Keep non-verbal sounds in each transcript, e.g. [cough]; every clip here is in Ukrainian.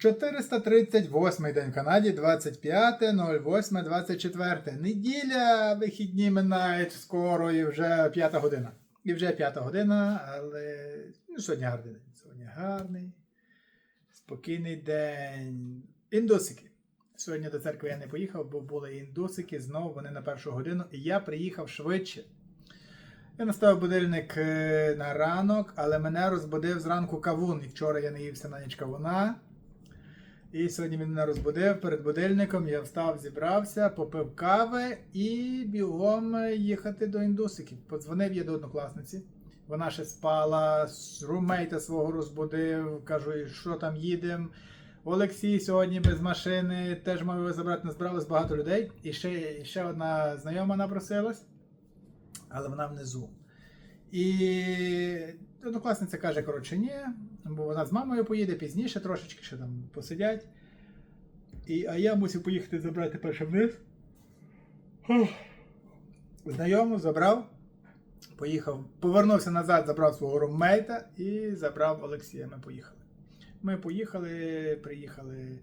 438 день в Канаді, 25.08.24. Неділя, вихідні минають скоро і вже п'ята година. І вже п'ята година, але ну, сьогодні гарний день. Сьогодні гарний, спокійний день. Індусики. Сьогодні до церкви я не поїхав, бо були індусики, знову вони на першу годину, і я приїхав швидше. Я наставив будильник е, на ранок, але мене розбудив зранку кавун. І вчора я не ївся на ніч кавуна. І сьогодні він мене розбудив перед будильником. Я встав, зібрався, попив кави і бігом їхати до індусиків. Подзвонив я до однокласниці. Вона ще спала, румейта свого розбудив. Кажу, що там їдемо. Олексій сьогодні без машини, теж мав його забрати, назбиралось багато людей. І ще, ще одна знайома напросилась, але вона внизу. І однокласниця каже, коротше, ні, бо вона з мамою поїде пізніше, трошечки ще там посидять. І, а я мусив поїхати забрати перше вниз. Знайому забрав, поїхав, повернувся назад, забрав свого руммейта і забрав Олексія. Ми поїхали. Ми поїхали, приїхали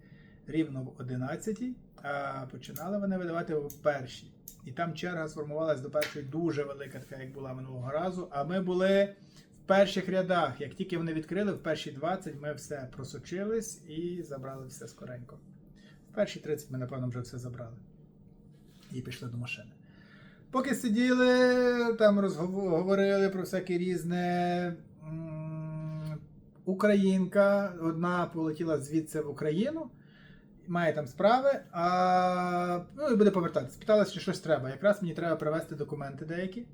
рівно в 11, а починали вони видавати в першій. І там черга сформувалась до першої дуже велика, така як була минулого разу. А ми були в перших рядах. Як тільки вони відкрили, в перші 20 ми все просочились і забрали все скоренько. В перші 30 ми, напевно, вже все забрали. І пішли до машини. Поки сиділи, там розговорили про всяке різне. Українка, одна полетіла звідси в Україну, має там справи, а ну і буде повертатися. Питалася, чи щось треба. Якраз мені треба привезти документи деякі.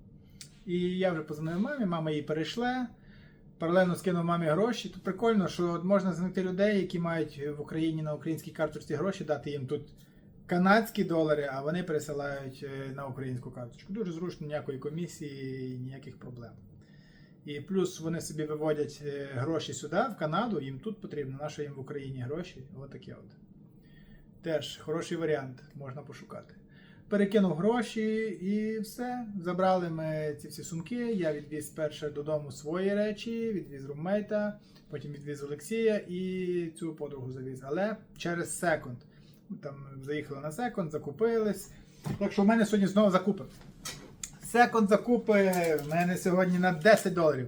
І я вже позвонив мамі, мама її перейшла. Паралельно скинув мамі гроші. Тут прикольно, що можна знайти людей, які мають в Україні на українській карточці гроші, дати їм тут канадські долари, а вони пересилають е, на українську карточку. Дуже зручно, ніякої комісії, ніяких проблем. І плюс вони собі виводять е, гроші сюди, в Канаду, їм тут потрібно, на що їм в Україні гроші. Отаке от. Теж хороший варіант, можна пошукати. Перекинув гроші і все. Забрали ми ці всі сумки. Я відвіз перше додому свої речі, відвіз руммейта, потім відвіз Олексія і цю подругу завіз. Але через секунд. Там заїхали на секунд, закупились. Так що в мене сьогодні знову закупи. Секунд закупи в мене сьогодні на 10 доларів.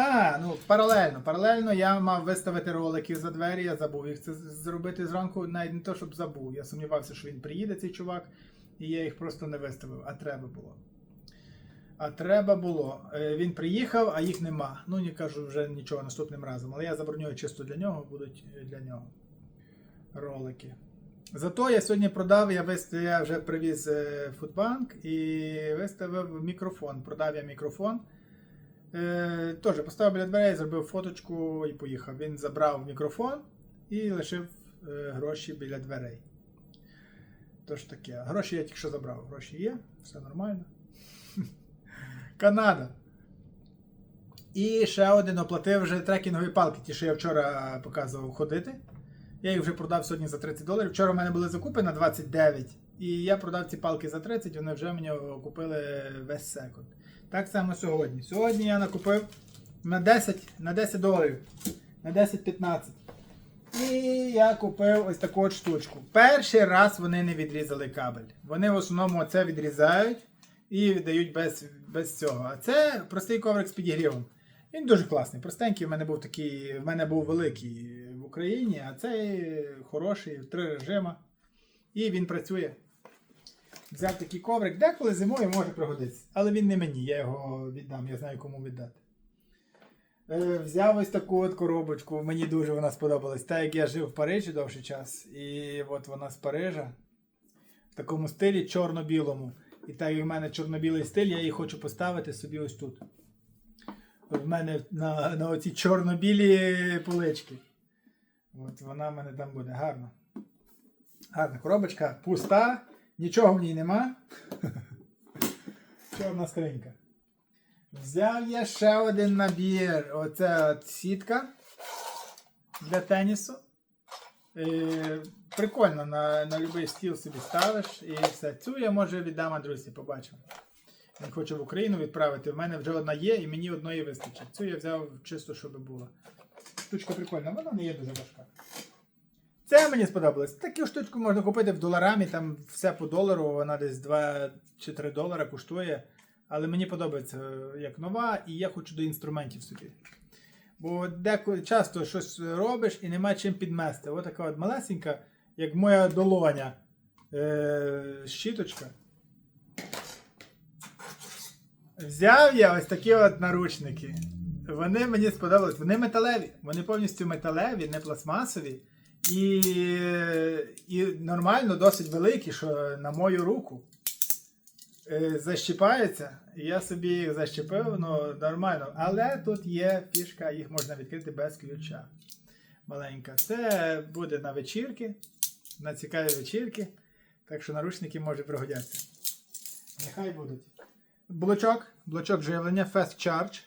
А, ну паралельно. Паралельно я мав виставити ролики за двері, я забув їх це зробити зранку, навіть не то, щоб забув. Я сумнівався, що він приїде, цей чувак, і я їх просто не виставив, а треба було. А треба було. Е, Він приїхав, а їх нема. Ну, не кажу вже нічого наступним разом. Але я забронюю чисто для нього, будуть е, для нього ролики. Зато я сьогодні продав, я, вистав, я вже привіз е, Фудбанк і виставив мікрофон. Продав я мікрофон. Е, Теж поставив біля дверей, зробив фоточку і поїхав. Він забрав мікрофон і лишив е, гроші біля дверей. Тож таке. Гроші я тільки що забрав. Гроші є, все нормально. [laughs] Канада. І ще один оплатив вже трекінгові палки, ті, що я вчора показував ходити. Я їх вже продав сьогодні за 30 доларів. Вчора в мене були закупи на 29. І я продав ці палки за 30, вони вже мені купили весь секунд. Так само сьогодні. Сьогодні я накупив на 10 на 10 доларів. На 10-15. І я купив ось таку от штучку. Перший раз вони не відрізали кабель. Вони в основному це відрізають і віддають без, без цього. А це простий коврик з підігрівом. Він дуже класний. Простенький, в мене був такий, в мене був великий в Україні, а цей хороший, три режима. І він працює. Взяв такий коврик, деколи зимою може пригодитися. Але він не мені, я його віддам, я знаю кому віддати. Е, взяв ось таку от коробочку, мені дуже вона сподобалась. Так як я жив в Парижі довший час, і от вона з Парижа в такому стилі чорно-білому. І так як в мене чорно-білий стиль, я її хочу поставити собі ось тут. В мене на, на оці чорно-білі полички. От вона в мене там буде гарно. Гарна коробочка, пуста, нічого в ній нема. [laughs] Чорна скринька. Взяв я ще один набір. Оце сітка для тенісу. Е, прикольно, на, на будь-який стіл собі ставиш і все. Цю я може віддам Андрусі, побачимо. Він хоче в Україну відправити. В мене вже одна є і мені одної вистачить. Цю я взяв чисто, щоб була. Штучка прикольна, вона не є дуже важка. Це мені сподобалось. Таку штучку можна купити в доларамі, там все по долару, вона десь 2 чи 3 долара коштує. Але мені подобається е, як нова, і я хочу до інструментів собі. Бо деколи часто щось робиш і нема чим підмести. Ось така от малесенька, як моя долоня. Е- щіточка. Взяв я ось такі от наручники. Вони мені сподобались. Вони металеві. Вони повністю металеві, не пластмасові. І, і нормально, досить великі, що на мою руку. Е, Защіпаються. І я собі їх защепив, ну нормально. Але тут є фішка, їх можна відкрити без ключа. Маленька. Це буде на вечірки, на цікаві вечірки. Так що наручники може пригодяться. Нехай будуть. Блочок, блочок живлення Fast Charge.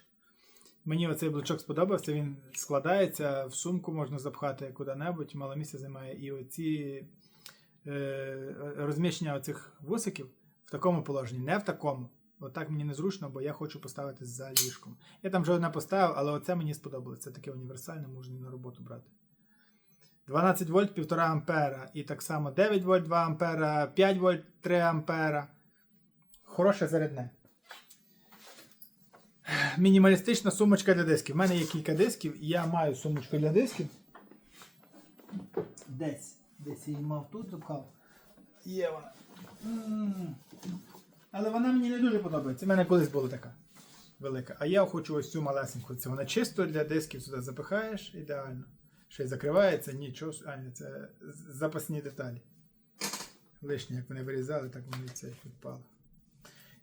Мені оцей блочок сподобався. Він складається, в сумку можна запхати куди-небудь, мало місця займає. І оці е, розміщення оцих вусиків в такому положенні, не в такому. Отак мені незручно, бо я хочу поставити за ліжком. Я там вже одне поставив, але оце мені сподобалось. Це таке універсальне, можна і на роботу брати. 12 вольт 1,5 ампера. І так само 9 вольт 2 ампера, 5 вольт 3 ампера. Хороше зарядне. Мінімалістична сумочка для дисків. У мене є кілька дисків, і я маю сумочку для дисків. Десь. Десь її мав тут запхав. Є вона. М. Але вона мені не дуже подобається. У мене колись була така велика. А я хочу ось цю малесеньку. Це вона чисто для дисків сюди запихаєш, ідеально. Ще й закривається, нічого. А, ні, це запасні деталі. Лишні, як вони вирізали, так вони це відпало.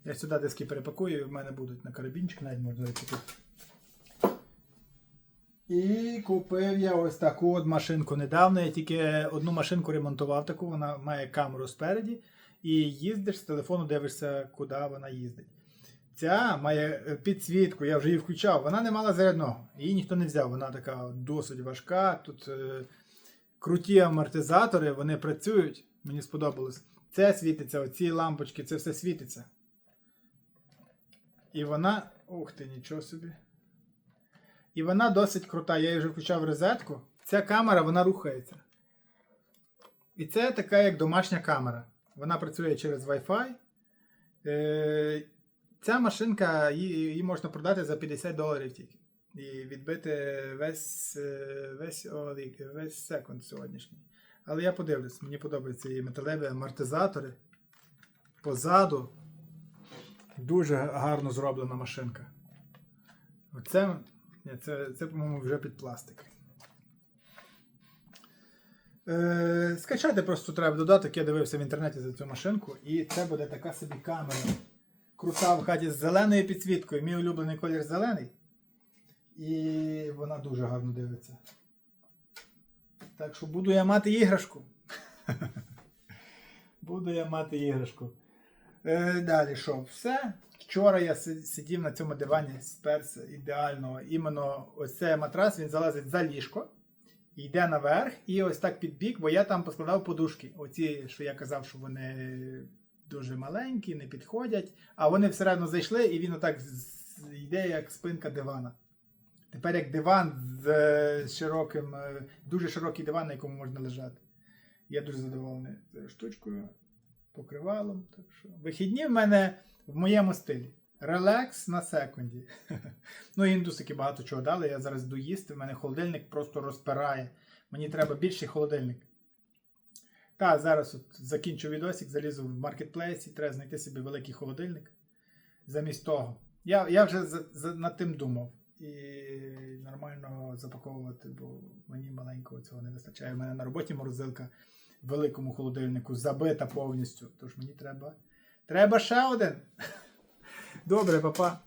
Я сюди диски перепакую, і в мене будуть на карабінчик, навіть можна зачепити. І купив я ось таку от машинку недавно. Я тільки одну машинку ремонтував таку, вона має камеру спереді. І їздиш з телефону, дивишся, куди вона їздить. Ця має е, підсвітку, я вже її включав. Вона не мала зарядного. Її ніхто не взяв. Вона така досить важка. Тут е, круті амортизатори, вони працюють. Мені сподобалось. Це світиться, оці лампочки, це все світиться. І вона. Ух ти, нічого собі. І вона досить крута. Я її вже включав розетку. Ця камера вона рухається. І це така як домашня камера. Вона працює через Wi-Fi. Е, ця машинка її, можна продати за 50 доларів тільки. І відбити весь, е, весь, весь секунд сьогоднішній. Але я подивлюсь, мені подобаються її металеві амортизатори. Позаду дуже гарно зроблена машинка. Оце, це, це по-моєму, вже під пластик. Е, скачати просто треба додаток, я дивився в інтернеті за цю машинку, і це буде така собі камера. Крута в хаті з зеленою підсвіткою. Мій улюблений колір зелений. І вона дуже гарно дивиться. Так що буду я мати іграшку. [laughs] буду я мати іграшку. Е, далі що? Все. Вчора я сидів на цьому дивані сперся ідеально. Іменно ось цей матрас він залазить за ліжко, йде наверх і ось так під бік, бо я там поскладав подушки. Оці, що я казав, що вони дуже маленькі, не підходять. А вони всередину зайшли, і він отак йде, як спинка дивана. Тепер як диван з е, широким, е, дуже широкий диван, на якому можна лежати. Я дуже задоволений цією штучкою, покривалом. Так що. Вихідні в мене в моєму стилі. Релакс на секунді. [laughs] ну, індусики багато чого дали. Я зараз йду їсти. В мене холодильник просто розпирає. Мені треба більший холодильник. Та, зараз от закінчу відосик, залізу в маркетплейс і треба знайти собі великий холодильник. Замість того. Я, я вже за, за, над тим думав. І нормально запаковувати, бо мені маленького цього не вистачає. У мене на роботі морозилка великому холодильнику забита повністю. Тож мені треба. Треба ще один. [laughs] Добре, папа.